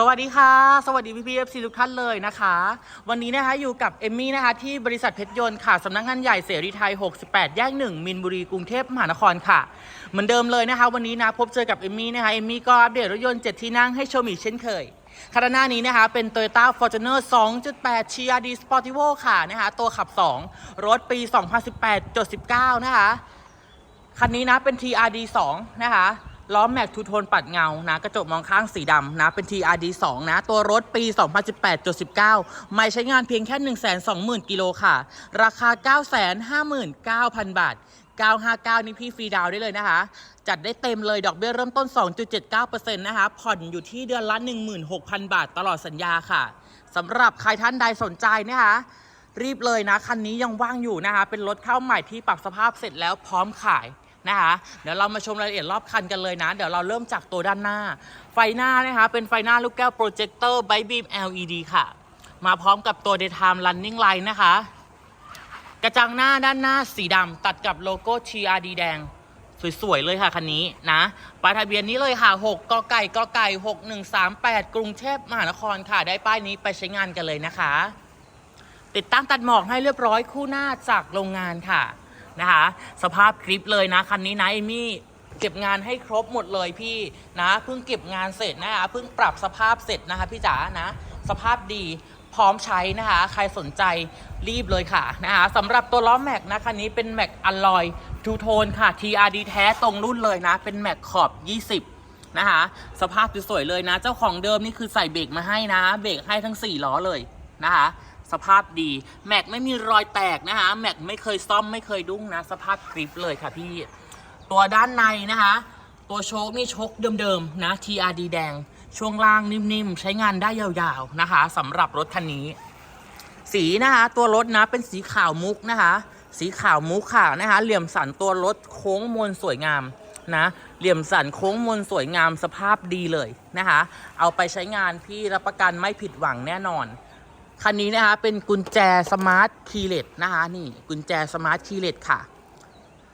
สวัสดีค่ะ สวัสดีพี่พีเอฟซีทุกท่านเลยนะคะ วันนี้นะคะอยู่กับเอมมี่นะคะที่บริษัทเพชรยนต์ค่ะสำนักงานใหญ่เสรีไทย 68 แยกหนึ่งมินบุรีกรุงเทพมหานครค่ะ เหมือนเดิมเลยนะคะ วันนี้นะพบเจอกับเอมมี่นะคะเอมมี่ก็อัปเดตรถยนต์ 7 ที่นั่งให้ชมอีกเช่นเคยคันหน้านี้นะคะเป็น Toyota Fortuner 2.8 CRD Sportivo ค่ะนะคะตัวขับ 2 รถปี 2018.19 นะคะคันนี้นะเป็น TRD 2นะคะ ล้อแม็กทูโทนปัดเงานะกระจกมองข้างสีดำนะ เป็น TRD 2 นะ ตัวรถปี 2018.19 ไม่ใช้งานเพียงแค่ 120,000 กิโลค่ะ ราคา 959,000 บาท 959 นี่พี่ฟรีดาวได้เลยนะคะ จัดได้เต็มเลยดอกเบี้ยเริ่มต้น 2.79%นะคะ ผ่อนอยู่ที่เดือนละ 16,000 บาทตลอดสัญญาค่ะสำหรับใครท่านใดสนใจนะคะรีบเลยนะ คันนี้ยังว่างอยู่นะคะ เป็นรถเข้าใหม่ที่ปรับสภาพเสร็จแล้วพร้อมขาย นะคะเดี๋ยวเรามาชมรายละเอียดรอบคันกันเลยนะ เดี๋ยวเราเริ่มจากตัวด้านหน้า ไฟหน้านะคะเป็นไฟหน้าลูกแก้วโปรเจคเตอร์ไบบีม LED ค่ะ มาพร้อมกับตัว Daytime Running Light นะคะ กระจังหน้าด้านหน้าสีดำตัดกับโลโก้ TRD แดงสวย ๆ เลยค่ะคันนี้นะป้ายทะเบียนนี้เลยค่ะ 6กไก่กไก่6138 กรุงเทพมหานครค่ะ ได้ป้ายนี้ไปใช้งานกันเลยนะคะ ติดตั้งตัดหมอกให้เรียบร้อยคู่หน้าจากโรงงานค่ะ นะคะ สภาพคลิปเลยนะคันนี้นะเอมี่เก็บงานให้ครบหมดเลยพี่นะเพิ่งเก็บงานเสร็จนะคะเพิ่งปรับสภาพเสร็จนะคะพี่จ๋านะ สภาพดีพร้อมใช้นะคะ ใครสนใจรีบเลยค่ะนะคะสำหรับตัวล้อแม็กนะคันนี้เป็นแม็กอลลอยทูโทนค่ะ TRD แท้ตรงรุ่นเลยนะ เป็นแม็กขอบ 20นะคะสภาพสวยๆเลยนะ เจ้าของเดิมนี่คือใส่เบรกมาให้นะ เบรกให้ทั้ง 4 ล้อเลยนะคะ สภาพดี แม็กไม่มีรอยแตกนะคะ แม็กไม่เคยซ่อมไม่เคยดุ้งนะ สภาพกริปเลยค่ะพี่ ตัวด้านในนะคะ ตัวโชคนี่โชคเดิมๆนะ TRD แดง ช่วงล่างนิ่มๆ ใช้งานได้ยาวๆนะคะสำหรับรถคันนี้ สีนะคะตัวรถนะเป็นสีขาวมุกนะคะ สีขาวมุกค่ะนะคะ เหลี่ยมสันตัวรถโค้งมนสวยงามนะเหลี่ยมสันโค้งมนสวยงามสภาพดีเลยนะคะ เอาไปใช้งานพี่รับประกันไม่ผิดหวังแน่นอน คันนี้นะคะเป็นกุญแจสมาร์ทคีย์เลสนะคะนี่กุญแจสมาร์ทคีย์เลสค่ะ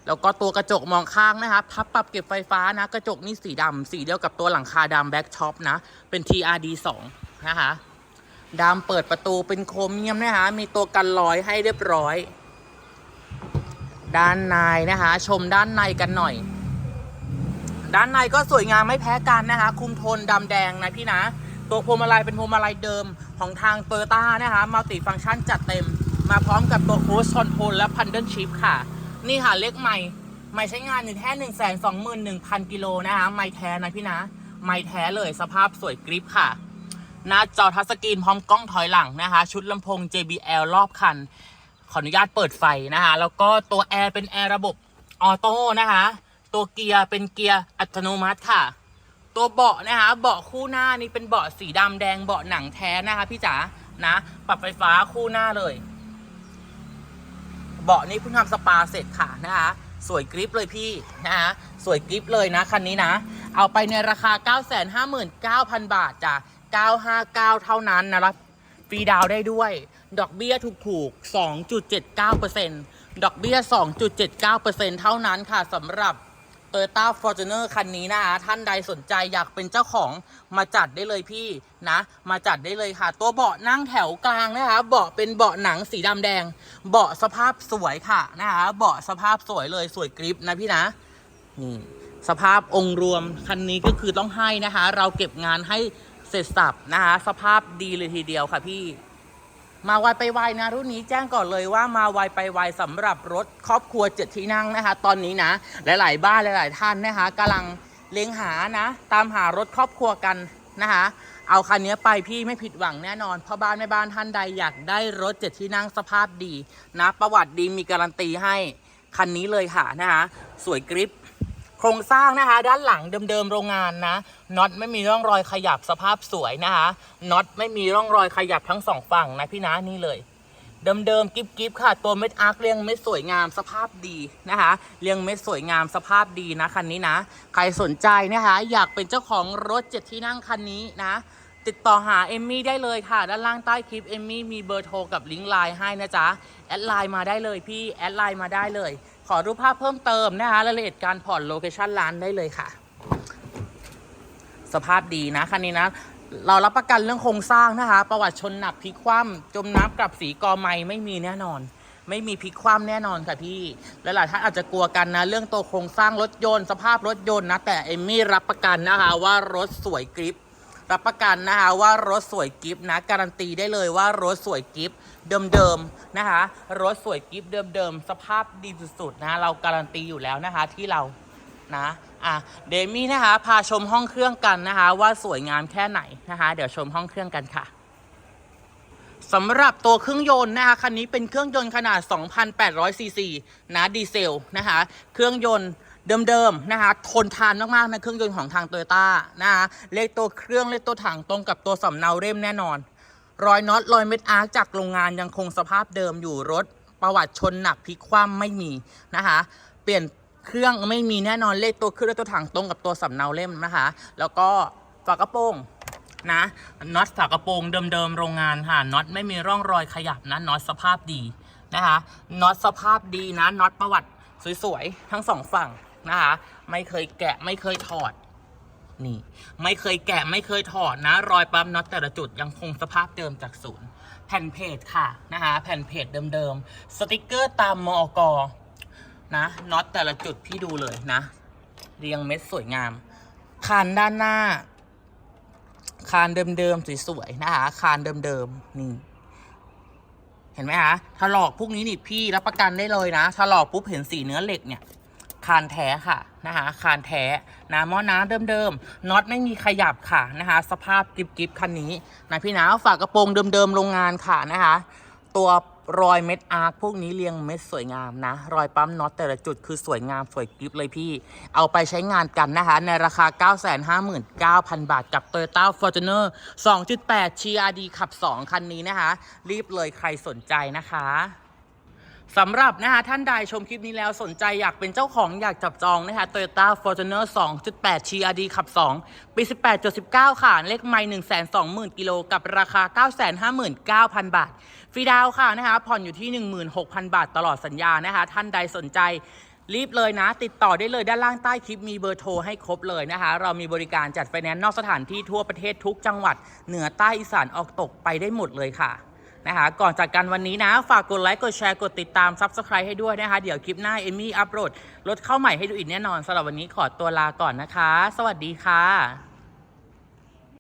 แล้วก็ตัวกระจกมองข้างนะคะพับปรับเก็บไฟฟ้านะกระจกนี่สีดำสีเดียวกับตัวหลังคาดำแบ็กช็อปนะเป็น TRD 2นะคะดำเปิดประตูเป็นโครเมียมนะคะมีตัวกันรอยให้เรียบร้อย ด้านในนะคะ ชมด้านในกันหน่อย ด้านในก็สวยงามไม่แพ้กันนะคะ คุมโทนดำแดงนะพี่นะ ตัวพวงมาลัยเป็นพวงมาลัยเดิมของทางโตโยต้านะคะมัลติฟังก์ชันจัดเต็ม มาพร้อมกับตัวโคสคอนโทรลและพันเดิลชิพค่ะ นี่ค่ะเลขใหม่ ไม่ใช้งานอยู่แค่หนึ่งแสนสองหมื่นหนึ่งพันกิโลนะคะไม่แท้นะพี่นะ ไม่แท้เลยสภาพสวยกริปค่ะหน้าจอทัชสกรีนพร้อมกล้องถอยหลังนะคะ ชุดลำโพง JBL รอบคัน ขออนุญาตเปิดไฟนะคะ แล้วก็ตัวแอร์เป็นแอร์ระบบออโต้นะคะ ตัวเกียร์เป็นเกียร์อัตโนมัติค่ะ ตัวเบาะนะคะ เบาะคู่หน้านี่เป็นเบาะสีดำแดงเบาะหนังแท้นะคะพี่จ๋านะ ปรับไฟฟ้าคู่หน้าเลย เบาะนี้เพิ่งทำสปาเสร็จค่ะนะคะ สวยกริปเลยพี่นะคะสวยกริปเลยนะคันนี้นะ เอาไปในราคา 959,000 บาทจ้ะ959 เท่านั้นนะครับฟรีดาวได้ด้วย ดอกเบี้ยถูกๆ2.79%ดอกเบี้ย 2.79%เท่านั้นค่ะสำหรับ Toyota Fortuner คันนี้นะคะท่านใดสนใจอยากเป็นเจ้าของมาจัดได้เลยพี่นะ มาจัดได้เลยค่ะ ตัวเบาะนั่งแถวกลางนะคะเบาะเป็นเบาะหนังสีดำแดง เบาะสภาพสวยค่ะนะคะเบาะสภาพสวยเลยสวยกริปนะพี่นะนี่สภาพองค์รวมคันนี้ก็คือต้องให้นะคะ เราเก็บงานให้เสร็จสับนะคะสภาพดีเลยทีเดียวค่ะพี่ มาไวไปไวนะรุ่นนี้แจ้งก่อนเลยว่ามาไวไปไวสำหรับรถครอบครัวเจ็ดที่นั่งนะคะ ตอนนี้นะหลาย ๆ บ้านหลาย ๆ ท่านนะคะกำลังเล็งหานะ ตามหารถครอบครัวกันนะคะ เอาคันนี้ไปพี่ไม่ผิดหวังแน่นอนพ่อบ้านแม่บ้านท่านใดอยากได้รถเจ็ดที่นั่งสภาพดีนะ ประวัติดีมีการันตีให้คันนี้เลยค่ะนะคะสวยกริป ครงสร้างนะคะ ด้านหลังเดิมๆโรงงานนะน็อตไม่มีร่องรอยขยับสภาพสวยนะคะน็อตไม่มีร่องรอยขยับทั้งสองฝั่งนะพี่นะนี่เลยเดิมๆกิฟๆค่ะ ตัวเม็ดอาร์คเรียงเม็ดสวยงามสภาพดีนะคะเรียงเม็ดสวยงามสภาพดีนะคันนี้นะ ใครสนใจนะคะ อยากเป็นเจ้าของรถเจ็ดที่นั่งคันนี้นะ ติดต่อหาเอมมี่ได้เลยค่ะ ด้านล่างใต้คลิปเอมมี่มีเบอร์โทรกับลิงก์ไลน์ให้นะจ๊ะแอดไลน์มาได้เลยพี่แอดไลน์มาได้เลย ขอรูปภาพเพิ่มเติมนะคะรายละเอียดการผ่อนโลเคชั่นร้านได้เลยค่ะ สภาพดีนะคันนี้นะเรารับประกันเรื่องโครงสร้างนะคะ ประวัติชนหนักพลิกคว่ำจมน้ำกลับสีกอไม้ไม่มีแน่นอน ไม่มีพลิกคว่ำแน่นอนค่ะพี่และหลายท่านอาจจะกลัวกันนะ เรื่องตัวโครงสร้างรถยนต์ สภาพรถยนต์นะ แต่เอมมี่รับประกันนะคะว่ารถสวยกริป รับประกันนะคะว่ารถสวยกิฟต์นะการันตีได้เลยว่ารถสวยกิฟต์เดิมๆนะคะรถสวยกิฟต์เดิมๆสภาพดีสุดๆนะเราการันตีอยู่แล้วนะคะที่เรานะอะเดมี่นะคะพาชมห้องเครื่องกันนะคะ ว่าสวยงามแค่ไหนนะคะ เดี๋ยวชมห้องเครื่องกันค่ะสำหรับตัวเครื่องยนต์นะคะคันนี้เป็นเครื่องยนต์ขนาด 2,800ซีซีนะดีเซลนะคะ เครื่องยนต์ เดิมๆนะคะทนทานมากๆนะเครื่องยนต์ของทางโตโยต้านะคะเลขตัวเครื่องเลขตัวถังตรงกับตัวสำเนาเล่มแน่นอน รอยน็อตรอยเม็ดอาร์คจากโรงงานยังคงสภาพเดิมอยู่รถประวัติชนหนักพลิกคว่ำไม่มีนะคะเปลี่ยนเครื่องไม่มีแน่นอนเลขตัวเครื่องเลขตัวถังตรงกับตัวสำเนาเล่มนะคะ แล้วก็ฝากระโปรงนะน็อตฝากระโปรงเดิมๆโรงงานค่ะน็อตไม่มีร่องรอยขยับนะน็อตสภาพดีนะคะน็อตสภาพดีนะน็อตประวัติสวยๆ ทั้งสองฝั่ง นะคะ ไม่เคยแกะไม่เคยถอด นี่ ไม่เคยแกะไม่เคยถอดนะ รอยปั๊มน็อตแต่ละจุดยังคงสภาพเดิมจากศูนย์ แผ่นเพจค่ะนะคะ แผ่นเพจเดิมๆ สติกเกอร์ตามมอกนะน็อตแต่ละจุดพี่ดูเลยนะ เรียงเม็ดสวยงาม คานด้านหน้า คานเดิมๆสวยๆนะคะ คานเดิมๆนี่เห็นไหมคะถลอกพวกนี้นี่พี่รับประกันได้เลยนะถลอกปุ๊บเห็นสีเนื้อเหล็กเนี่ย คานแท้ค่ะนะคะคานแท้นะหม้อน้ำเดิมๆน็อตไม่มีขยับค่ะนะคะสภาพกริบกิบคันนี้นะพี่นะฝากกระโปรงเดิมๆโรงงานค่ะนะคะตัวรอยเม็ดอาร์คพวกนี้เรียงเม็ดสวยงามนะ รอยปั๊มน็อตแต่ละจุดคือสวยงามสวยกริบเลยพี่ เอาไปใช้งานกันนะคะ ในราคา 959,000 บาทกับ Toyota Fortuner 2.8 TRD ขับ 2 คันนี้นะคะ รีบเลยใครสนใจนะคะ สำหรับนะคะท่านใดชมคลิปนี้แล้วสนใจอยากเป็นเจ้าของอยากจับจองนะคะ Toyota Fortuner 2.8 TRD ขับ 2 ปี 18.19 ค่ะ เลขไมล์120,000 กิโลกับราคา 959,000 บาท ฟรีดาวค่ะนะคะ ผ่อนอยู่ที่ 16,000 บาทตลอดสัญญานะคะ ท่านใดสนใจรีบเลยนะ ติดต่อได้เลยด้านล่างใต้คลิปมีเบอร์โทรให้ครบเลยนะคะ เรามีบริการจัดไฟแนนซ์นอกสถานที่ทั่วประเทศทุกจังหวัด เหนือใต้อีสานออกตกไปได้หมดเลยค่ะ นะคะก่อนจากกันวันนี้นะ ฝากกดไลค์กดแชร์กดติดตามซับสไครต์ให้ด้วยนะคะ เดี๋ยวคลิปหน้าเอมี่อัปโหลดรถเข้าใหม่ให้ดูอีกแน่นอนสำหรับวันนี้ขอตัวลาก่อนนะคะ สวัสดีค่ะ